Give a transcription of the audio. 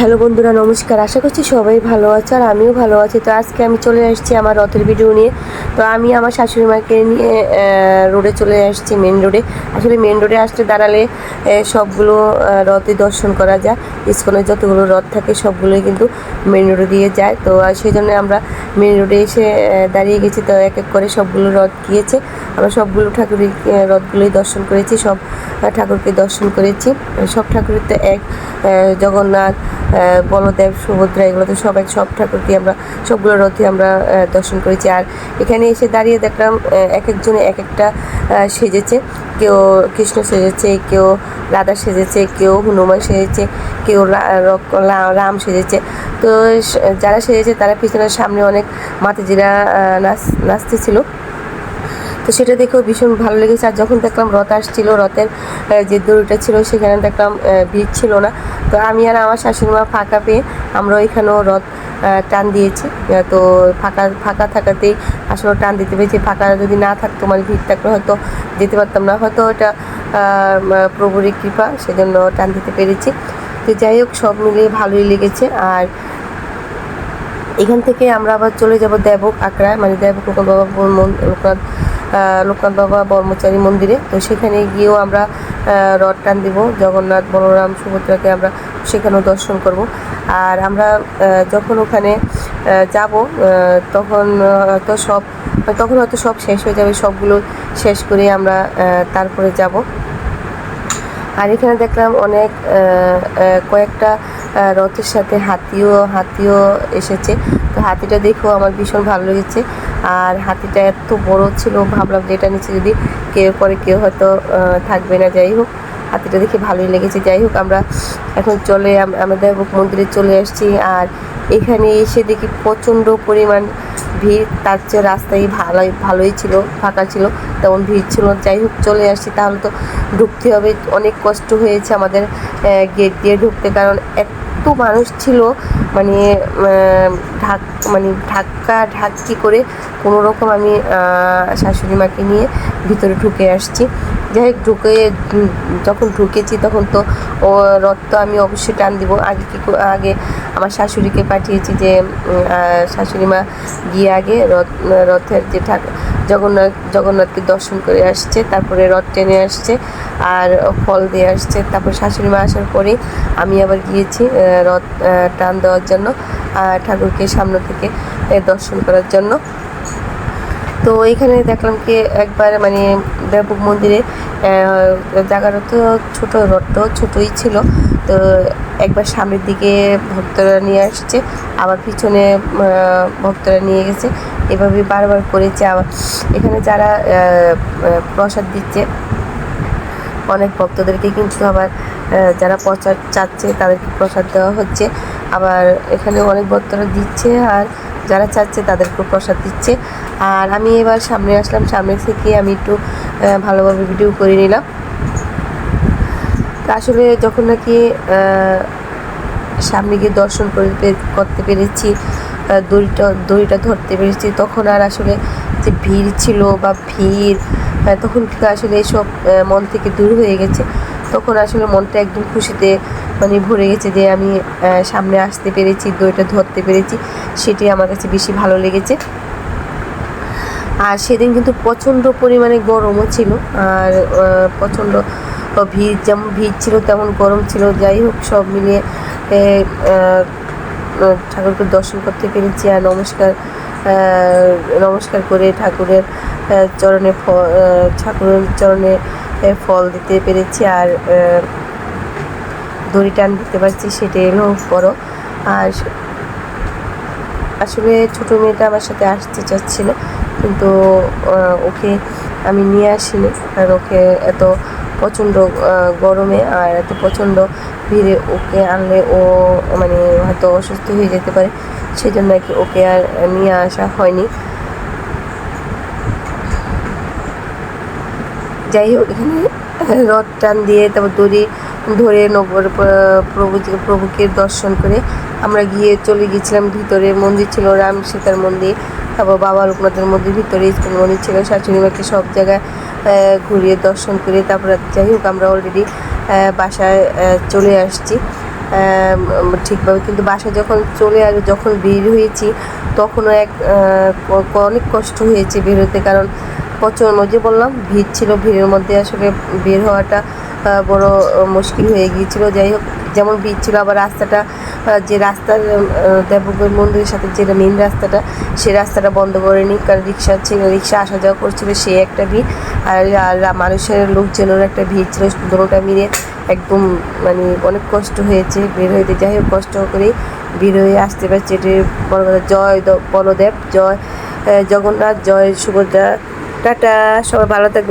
Hello বন্ধুরা, নমস্কার। আশা করছি সবাই ভালো আছে আর আমিও ভালো আছি। তো আজকে আমি চলে আসছি আমার রথের ভিডিও নিয়ে। তো আমি আমার শাশুড়ি মাকে নিয়ে রোডে চলে আসছি মেন রোডে আসলে মেন রোডে আসতে দাঁড়ালে সবগুলো রথই দর্শন করা যায়। ইস্কনের যতগুলো রথ থাকে, সবগুলোই কিন্তু মেন রোডে দিয়ে যায়। তো সেই জন্য আমরা মেন রোডে এসে দাঁড়িয়ে গেছি। তো, এক এক করে সবগুলো রথ গিয়েছে। আমরা সবগুলো ঠাকুরের রথগুলোই দর্শন করেছি। সব ঠাকুরকে দর্শন করেছি। সব ঠাকুরের তো এক। জগন্নাথ বলদেব, সুভদ্রা, এগুলো তো সব এক সব ঠাকুরকে আমরা, সবগুলো রথে আমরা দর্শন করেছি। আর এখানে এসে দাঁড়িয়ে দেখলাম এক একজনে এক একটা সেজেছে। কেউ কৃষ্ণ সেজেছে, কেউ রাধা সেজেছে কেউ হনুমান সেজেছে কেউ রাম সেজেছে। তো যারা সেজেছে তারা পিছনের সামনে অনেক মাতাজিরা নাচ নাচতেছিল। তো সেটা দেখেও ভীষণ ভালো লেগেছে। আর যখন দেখলাম রথ আসছিল রথের যে দড়িটা ছিল সেখানে দেখলাম ভিড় ছিল না। তো আমি আর আমার শাশুড়ি মা ফাঁকা পেয়ে আমরা ওইখানেও রথ টান দিয়েছি। তো ফাঁকা ফাঁকা থাকাতেই আসলে টান দিতে পেরেছি। ফাঁকা যদি না থাকতো মানে ভিড় থাকলে হয়তো যেতে পারতাম না। হয়তো আহ, প্রভুরই কৃপা, সেজন্য টান দিতে পেরেছি। তো যাই হোক, সব মিলিয়ে ভালোই লেগেছে। আর এখান থেকে আমরা আবার চলে যাব দেবক আকড়া মানে দেবক লোকনাথ বাবা লোকনাথ লোকনাথ বাবা ব্রহ্মচারী মন্দিরে। তো সেখানে গিয়েও আমরা রথ টান দিব। জগন্নাথ, বলরাম, সুভদ্রাকে আমরা সেখানেও দর্শন করব। আর আমরা যখন ওখানে যাব তখন হয়তো সব, তখন হয়তো সব শেষ হয়ে যাবে, সবগুলো শেষ করে আমরা তারপরে যাব। আর এখানে দেখলাম অনেক কয়েকটা রথের সাথে হাতিও হাতিও এসেছে। তো হাতিটা দেখেও আমার ভীষণ ভালো লেগেছে। আর হাতিটা এত বড় ছিল, ভাবলাম যে এটা নিচে যদি কেউ পরে কেউ হয়তো থাকবে না। যাই হোক হাতিটা দেখে ভালোই লেগেছে। যাই হোক, আমরা এখন চলে, আম- আমাদের মন্দিরে চলে আসছি। আর এখানে এসে দেখি প্রচণ্ড পরিমাণ ভিড়। তার চেয়ে রাস্তায় ভালোই ভালোই ছিল, ফাঁকা ছিল, তেমন ভিড় ছিল যাই হোক, চলে আসছি। তাহলে তো ঢুকতে হবে। অনেক কষ্ট হয়েছে আমাদের গেট দিয়ে ঢুকতে। কারণ এত মানুষ ছিল মানে ঢাক মানে ধাক্কা ঢাক্কি করে কোনো রকম আমি শাশুড়ি মাকে নিয়ে ভিতরে ঢুকে আসছি। যাই হোক, ঢুকে যখন ঢুকেছি তখন তো, ও, রথ তো আমি অবশ্যই টান দিব। আগে কি আগে আমার শাশুড়িকে পাঠিয়েছি যে শাশুড়ি মা গিয়ে আগে রথ, রথের যে ঠাক, জগন্নাথ, জগন্নাথকে দর্শন করে আসছে, তারপরে রথ টেনে আসছে, আর ফল দিয়ে আসছে। তারপর শাশুড়ি মা আসার পরে আমি আবার গিয়েছি রথ টান দেওয়ার জন্য ঠাকুরকে সামনে থেকে দর্শন করার জন্য। তো এখানে দেখলাম কি একবার মানে ব্যাপক মন্দিরে জায়গাটা তো ছোটো রথটাও ছোটোই ছিল। তো একবার সামনের দিকে ভক্তরা নিয়ে আসছে, আবার পিছনে ভক্তরা নিয়ে গেছে। এভাবে বারবার করেছে আবার। এখানে যারা প্রসাদ দিচ্ছে, অনেক ভক্তদেরকে কিন্তু আবার যারা প্রসাদ চাচ্ছে তাদেরকে প্রসাদ দেওয়া হচ্ছে। আবার এখানে অনেক ভক্তরা দিচ্ছে আর যারা চাচ্ছে তাদেরকেও প্রসাদ দিচ্ছে। আর আমি এবার সামনে আসলাম, সামনে থেকে আমি একটু ভালোভাবে ভিডিও করে নিলাম। তা আসলে যখন নাকি সামনে গিয়ে দর্শন করতে করতে পেরেছি দড়িটা দড়িটা ধরতে পেরেছি, তখন আর আসলে যে ভিড় ছিল বা ভিড় তখন আসলে এসব মন থেকে দূর হয়ে গেছে। তখন আসলে মনটা একদম খুশিতে মানে ভরে গেছে যে আমি সামনে আসতে পেরেছি, দইটা ধরতে পেরেছি, সেটি আমার কাছে বেশি ভালো লেগেছে। আর সেদিন কিন্তু প্রচণ্ড পরিমাণে গরমও ছিল, আর প্রচণ্ড ভিড়, যেমন ভিড় ছিল তেমন গরম ছিল। যাই হোক, সব মিলিয়ে ঠাকুরকে দর্শন করতে পেরেছি আর নমস্কার নমস্কার করে ঠাকুরের চরণে ঠাকুরের চরণে ফল দিতে পেরেছি। আর দড়ি টান দিতে পারছি সেটা এলো বড়। আর আসলে ছোটো মেয়েটা আমার সাথে আসতে চাচ্ছিল, কিন্তু ওকে আমি নিয়ে আসিনি। আর ওকে এত প্রচণ্ড গরমে আর এত প্রচণ্ড ভিড়ে ওকে আনলে ও মানে হয়তো অসুস্থ হয়ে যেতে পারে সেই জন্য আর কি ওকে আর নিয়ে আসা হয়নি। যাই হোক, এখানে রথ টান দিয়ে তারপর দড়ি ধরে নগর প্রভু প্রভুকে দর্শন করে আমরা গিয়ে চলে গিয়েছিলাম ভিতরে, মন্দির ছিল রাম সীতার মন্দির, তারপর বাবা লোকনাথের মন্দির ভিতরে ইস্কন মন্দির ছিল শাশুড়ি মাকে সব জায়গায় ঘুরিয়ে দর্শন করে তারপর যাই হোক আমরা অলরেডি বাসায় চলে আসছি। ঠিকভাবে কিন্তু বাসায় যখন চলে আসবে যখন বের হয়েছি তখনও এক অনেক কষ্ট হয়েছে বের হতে কারণ প্রচুর ওই যে বললাম, ভিড় ছিল, ভিড়ের মধ্যে আসলে বের হওয়াটা বড় মুশকিল হয়ে গিয়েছিল। যাই হোক, যেমন ভিড় ছিল, আবার রাস্তাটা যে রাস্তার দেবগর মন্দিরের সাথে যেটা মেন রাস্তাটা, সে রাস্তাটা বন্ধ করেনি কারণ রিক্সা ছিল, রিক্সা আসা যাওয়া করছিল, সে একটা ভিড়। আর আর মানুষের লোকজনের একটা ভিড় ছিল, দুটোটা মিলে একদম মানে অনেক কষ্ট হয়েছে বের হইতে। যাই হোক, কষ্ট করে বের হয়ে আসতে পারছে এটি বড় কথা। জয় বলদেব, জয় জগন্নাথ, জয় সুভদ্রা। টাটা, সবাই ভালো থাকবে